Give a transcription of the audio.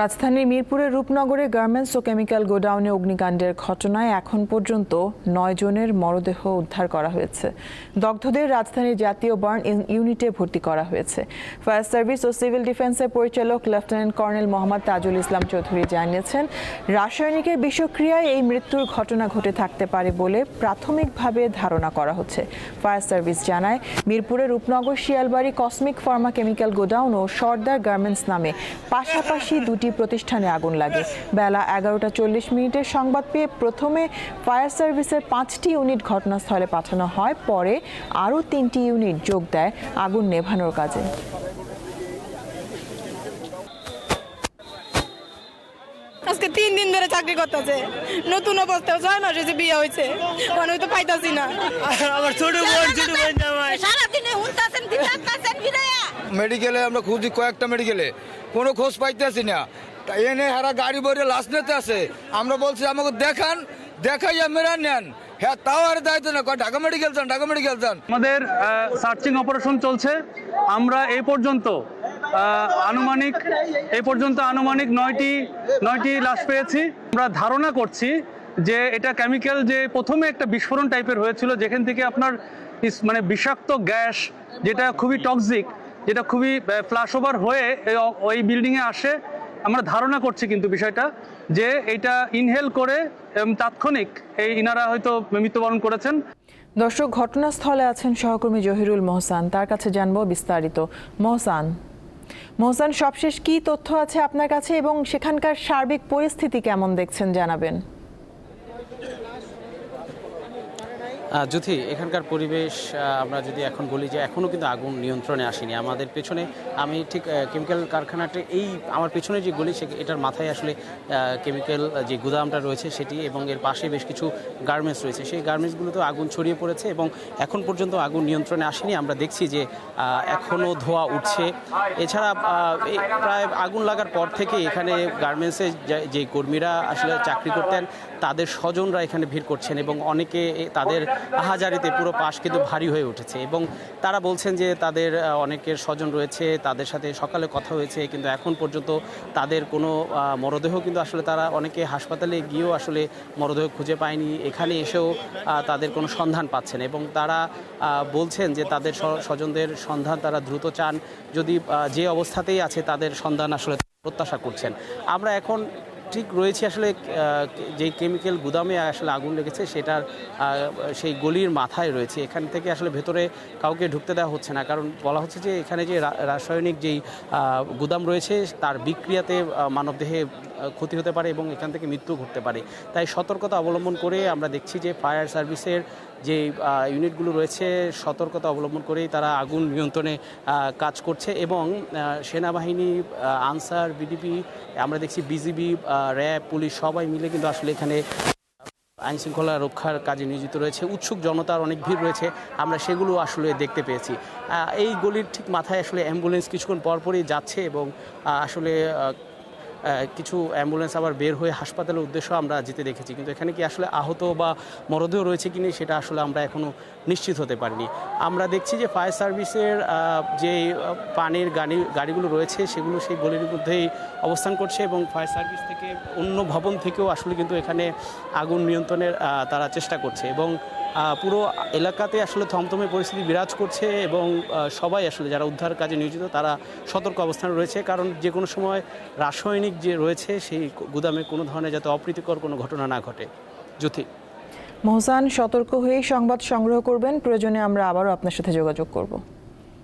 রাজধানীর মিরপুরের রূপনগরে গার্মেন্টস ও কেমিক্যাল গোডাউনে অগ্নিকাণ্ডের ঘটনায় এখন পর্যন্ত নয় জনের মরদেহ উদ্ধার করা হয়েছে। দগ্ধদের রাজধানীর জাতীয় বার্ন ইউনিটে ভর্তি করা হয়েছে। ফায়ার সার্ভিস ও সিভিল ডিফেন্সের পরিচালক লেফটেন্যান্ট কর্নেল মোহাম্মদ তাজুল ইসলাম চৌধুরী জানিয়েছেন, রাসায়নিকের বিষক্রিয়ায় এই মৃত্যুর ঘটনা ঘটে থাকতে পারে বলে প্রাথমিকভাবে ধারণা করা হচ্ছে। ফায়ার সার্ভিস জানায়, মিরপুরের Rupnagar Shialbari cosmic pharma chemical godown ও সর্দার গার্মেন্টস নামে পাশাপাশি দুটি প্রতিষ্ঠানে আগুন লাগে। বেলা এগারোটা চল্লিশ মিনিটের সংবাদ পেয়ে প্রথমে ফায়ার সার্ভিসের পাঁচটি ইউনিট ঘটনাস্থলে পাঠানো হয় পরে আরও তিনটি ইউনিট যোগ দেয় আগুন নেভানোর কাজে। আজকে তিন দিন ধরে চাকরি করতেছে। নতুন অবস্থায় ছয় মাস হয়েছে বিয়ে হয়েছে। মানে তো পাইতাছি না। আমার ছোট বোন ছোট বোন জামাই। সারাদিনে হুনতাছেন দিতাছেন মেডিকেলে, আমরা খুঁজি কয়েকটা মেডিকেলে। কোনো খোঁজ পাইতেছি না। এনে হারা গাড়ি ভরে লাশ নিতে আসে। আমরা বলছি, আমাকে দেখান, দেখাইয়া মেরা নেন। হ্যাঁ তাও আর দায়িত্ব না ঢাকা মেডিকেল যান, ঢাকা মেডিকেল যান। আমাদের সার্চিং অপারেশন চলছে। আমরা এই পর্যন্ত আনুমানিক, এই পর্যন্ত আনুমানিক নয়টি নয়টি লাশ পেয়েছি। আমরা ধারণা করছি যে এটা কেমিক্যাল যে প্রথমে একটা বিস্ফোরণ টাইপের হয়েছিল, যেখান থেকে আপনার মানে বিষাক্ত গ্যাস, যেটা খুবই টক্সিক যেটা খুবই ফ্লাশ ওভার হয়ে ওই বিল্ডিংয়ে আসে। আমরা ধারণা করছি কিন্তু বিষয়টা যে এটা ইনহেল করে তাৎক্ষণিক এই ইনারা হয়তো মৃত্যুবরণ করেছেন। দর্শক, ঘটনাস্থলে আছেন সহকর্মী জহিরুল মোহসান। তার কাছে জানব বিস্তারিত। মোহসান মোহসান, সবশেষ কি তথ্য আছে আপনার কাছে এবং সেখানকার সার্বিক পরিস্থিতি কেমন দেখছেন জানাবেন? জ্যোতি, এখানকার পরিবেশ আমরা যদি এখন বলি যে এখনও কিন্তু আগুন নিয়ন্ত্রণে আসেনি। আমাদের পেছনে, আমি ঠিক কেমিক্যাল কারখানাটি এই আমার পেছনে যে গলি, সে, এটার মাথায় আসলে কেমিক্যাল যে গুদামটা রয়েছে সেটি এবং এর পাশে বেশ কিছু গার্মেন্টস রয়েছে। সেই গার্মেন্টসগুলোতেও আগুন ছড়িয়ে পড়েছে এবং এখন পর্যন্ত আগুন নিয়ন্ত্রণে আসেনি। আমরা দেখছি যে এখনও ধোঁয়া উঠছে। এছাড়া প্রায় আগুন লাগার পর থেকে এখানে গার্মেন্টসে যে কর্মীরা আসলে চাকরি করতেন, তাদের স্বজনরা এখানে ভিড় করছেন এবং অনেকে তাদের আহাজারিতে পুরো পাশ কিন্তু ভারী হয়ে উঠেছে এবং তারা বলছেন যে তাদের অনেকের স্বজন রয়েছে, তাদের সাথে সকালে কথা হয়েছে, কিন্তু এখন পর্যন্ত তাদের কোনো মরদেহ কিন্তু আসলে তারা অনেকে হাসপাতালে গিয়েও আসলে মরদেহ খুঁজে পায়নি, এখানে এসেও তাদের কোনো সন্ধান পাচ্ছেন এবং তারা বলছেন যে তাদের স্ব- স্বজনদের সন্ধান তারা দ্রুত চান, যদি যে অবস্থাতেই আছে তাদের সন্ধান আসলে প্রত্যাশা করছেন। আমরা এখন ঠিক রয়েছে আসলে যে কেমিক্যাল গুদামে আসলে আগুন লেগেছে সেটার সেই গলির মাথায় রয়েছে। এখান থেকে আসলে ভেতরে কাউকে ঢুকতে দেওয়া হচ্ছে না। কারণ বলা হচ্ছে যে, এখানে যে রাসায়নিক যেই গুদাম রয়েছে, তার বিক্রিয়াতে মানবদেহে ক্ষতি হতে পারে এবং এখান থেকে মৃত্যু ঘটতে পারে। তাই সতর্কতা অবলম্বন করে আমরা দেখছি যে ফায়ার সার্ভিসের যে ইউনিটগুলো রয়েছে, সতর্কতা অবলম্বন করেই তারা আগুন নিয়ন্ত্রণে কাজ করছে এবং সেনাবাহিনী আনসার, বিডিপি, আমরা দেখছি বিজিবি র্যাব, পুলিশ সবাই মিলে কিন্তু আসলে এখানে আইন শৃঙ্খলা রক্ষার কাজে নিয়োজিত রয়েছে। উৎসুক জনতার অনেক ভিড় রয়েছে, আমরা সেগুলো আসলে দেখতে পেয়েছি। এই গলির ঠিক মাথায় আসলে অ্যাম্বুলেন্স কিছুক্ষণ পরপরই যাচ্ছে এবং আসলে কিছু অ্যাম্বুলেন্স আবার বের হয়ে হাসপাতালের উদ্দেশ্য আমরা যেতে দেখেছি। কিন্তু এখানে কি আসলে আহত বা মরদেহ রয়েছে কিনা সেটা আসলে আমরা এখনও নিশ্চিত হতে পারিনি। আমরা দেখছি যে ফায়ার সার্ভিসের যে পানির গাড়ি, গাড়িগুলো রয়েছে সেগুলো সেই গলির মধ্যেই অবস্থান করছে এবং ফায়ার সার্ভিস থেকে অন্য ভবন থেকেও আসলে কিন্তু এখানে আগুন নিয়ন্ত্রণের তারা চেষ্টা করছে এবং পুরো এলাকাতে আসলে থমথমে পরিস্থিতি বিরাজ করছে এবং সবাই আসলে যারা উদ্ধার কাজে নিয়োজিত তারা সতর্ক অবস্থানে রয়েছে। কারণ যে কোনো সময় রাসায়নিক যে রয়েছে সেই গুদামে কোনো ধরনের যাতে অপ্রীতিকর কোনো ঘটনা না ঘটে। জ্যোতি। মোহসান, সতর্ক হয়ে সংবাদ সংগ্রহ করবেন। প্রয়োজনে আমরা আবারও আপনার সাথে যোগাযোগ করব।